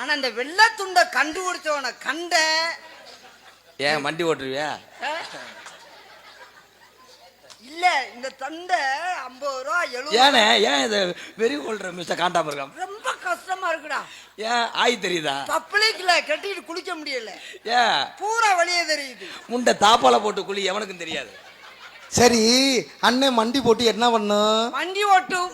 ஆனா இந்த வெள்ளை துண்டை கண்டுபிடிச்சவன கண்ட ஏன் வண்டி ஓட்டுருவியா இல்ல இந்த தண்டை ஐம்பது ரூபா எழுபது ஏனே ஏன் இது வெறி கொள்ற மிஸ்டர் காண்டாம இருக்கான் ரொம்ப கஷ்டமா இருக்குடா. ஏன் ஆய் தெரியுதா? பப்ளிக்ல கட்டிட்டு குளிக்க முடியல. ஏன்? பூரா வெளியே தெரியுது. முண்டை தாப்பால போட்டு குழி எவனுக்கும் தெரியாது. சரி அண்ணன் மண்டி போட்டு என்ன பண்ணும் வண்டி ஓட்டும்.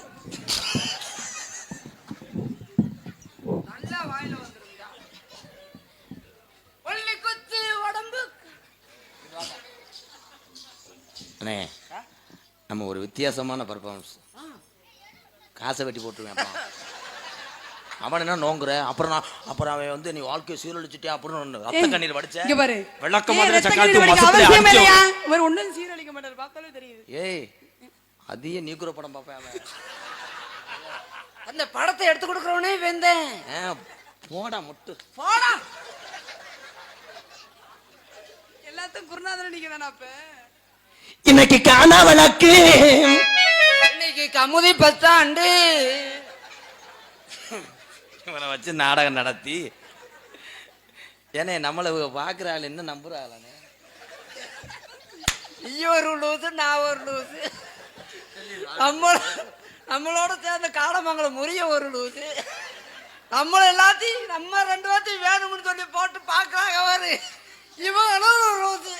அண்ணே நம்ம ஒரு வித்தியாசமான பர்ஃபார்மன்ஸ் காசை வெட்டி போட்டுருவேன். அவன் என்ன நோங்குற? அப்புறம் நான் அப்புறம் அவன் வந்து நீ வாழ்க்கையை சீரழிச்சிட்டே அப்புறம் ரத்த கண்ணீர் வடிச்ச? பாரு. விளக்க ஏய், மாதிரி ரத்த சக்காலத்து கண்ணீர் வடிக்க மசத்துல அவசியம் அடிச்சு இல்லையா? இவர் ஒண்ணும் சீரழிக்க மாட்டாரு பார்த்தாலே தெரியுது. ஏய் அதிக நீக்குற படம் பார்ப்பேன் அவன். அந்த படத்தை எடுத்து கொடுக்கறவனே வெந்தேன் போடா முட்டு. போடா. எல்லாத்தையும் குருநாதன் நீங்க தானே அப்ப? இன்னைக்கு காணா வழக்கு. இன்னைக்கு கமுதி பத்தாண்டு. இவனை வச்சு நாடகம் நடத்தி. ஏனே நம்மளை பார்க்குற ஆள் என்ன நம்புற ஆளானே. நீ ஒரு லூசு நான் ஒரு லூசு. நம்ம நம்மளோட சேர்ந்த காடமங்கலம் முறிய ஒரு லூசு. நம்மள எல்லாத்தையும் நம்ம ரெண்டு பேர்த்தையும் வேணும்னு சொல்லி போட்டு பார்க்கறாங்க அவரு. இவங்களும் ஒரு லூசு.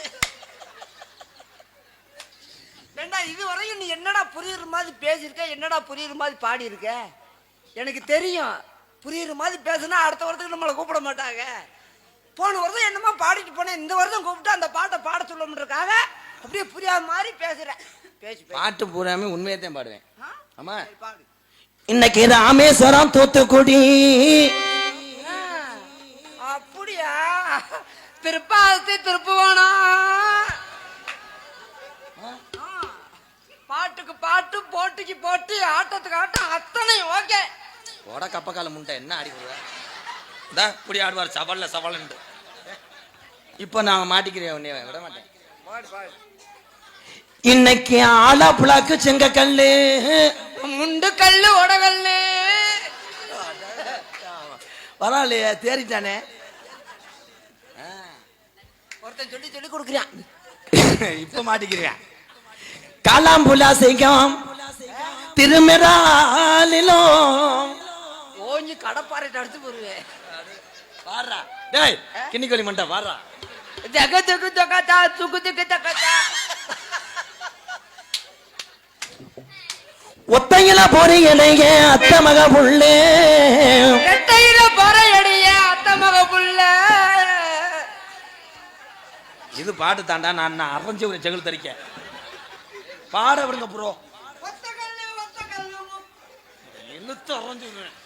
இது வரையும் நீ என்னடா புரியுற மாதிரி பேசியிருக்க? என்னடா புரியுற மாதிரி பாடியிருக்க? எனக்கு தெரியும். புரியுற மாதிரி பேசுனா அடுத்த வருஷத்துக்கு நம்மளை கூப்பிட மாட்டாங்க. போன வருஷம் என்னமோ பாடிட்டு போனேன். இந்த வருஷம் கூப்பிட்டு அந்த பாட்டை பாட சொல்லணுன்றக்காக அப்படியே புரியாத மாதிரி பேசுறேன். பேசி பாட்டு பூராமே உண்மையை தான் பாடுவேன்? ஆமா. இன்னைக்கு ராமேஸ்வரம் தூத்துக்குடி. அப்படியா? திருப்பாதி திருப்புவானா? பாட்டுக்கு பாட்டு போட்டிக்கு போட்டி ஆட்டத்துக்கு ஆட்டம் அத்தனை ஓகே. போட கப்பக்கால முண்டை என்ன ஆடி இந்தா இப்படி ஆடுவார் சவால்ல சவால்ன்ட்டு இப்போ நான் மாட்டிக்கிறேன் உன்னைய விட மாட்டேன். இன்னைக்கு ஆலா புலாக்கு செங்கக்கல்லு. முண்டு கல்லு உடகல்லு பரவாயில்லையே தேறிட்டானே. ஒருத்தன் சொல்லி சொல்லி கொடுக்குறான். இப்ப மாட்டிக்கிறேன். காலாம்புலா செய்கம். திருமெராலிலும் ஓஞ்சி கடப்பாறைட்டு அடிச்சு போடுவேன். வாரா டேய் கிண்ணிக்கோழி மண்டை வாரா ஜக ஜகு ஜகதா சுகு ஜகு ஜகதா ஒத்தையில போறீங்க அத்த மக புள்ளே. ரெட்டையில பறையடிய அத்த மக புள்ள. இது பாட்டு தாண்டா நான் நான் அரைஞ்சு ஒரு செகுல் தரிக்க பாட விடுங்க ப்ரோ. என்னத்து அரைஞ்சு விடுறேன்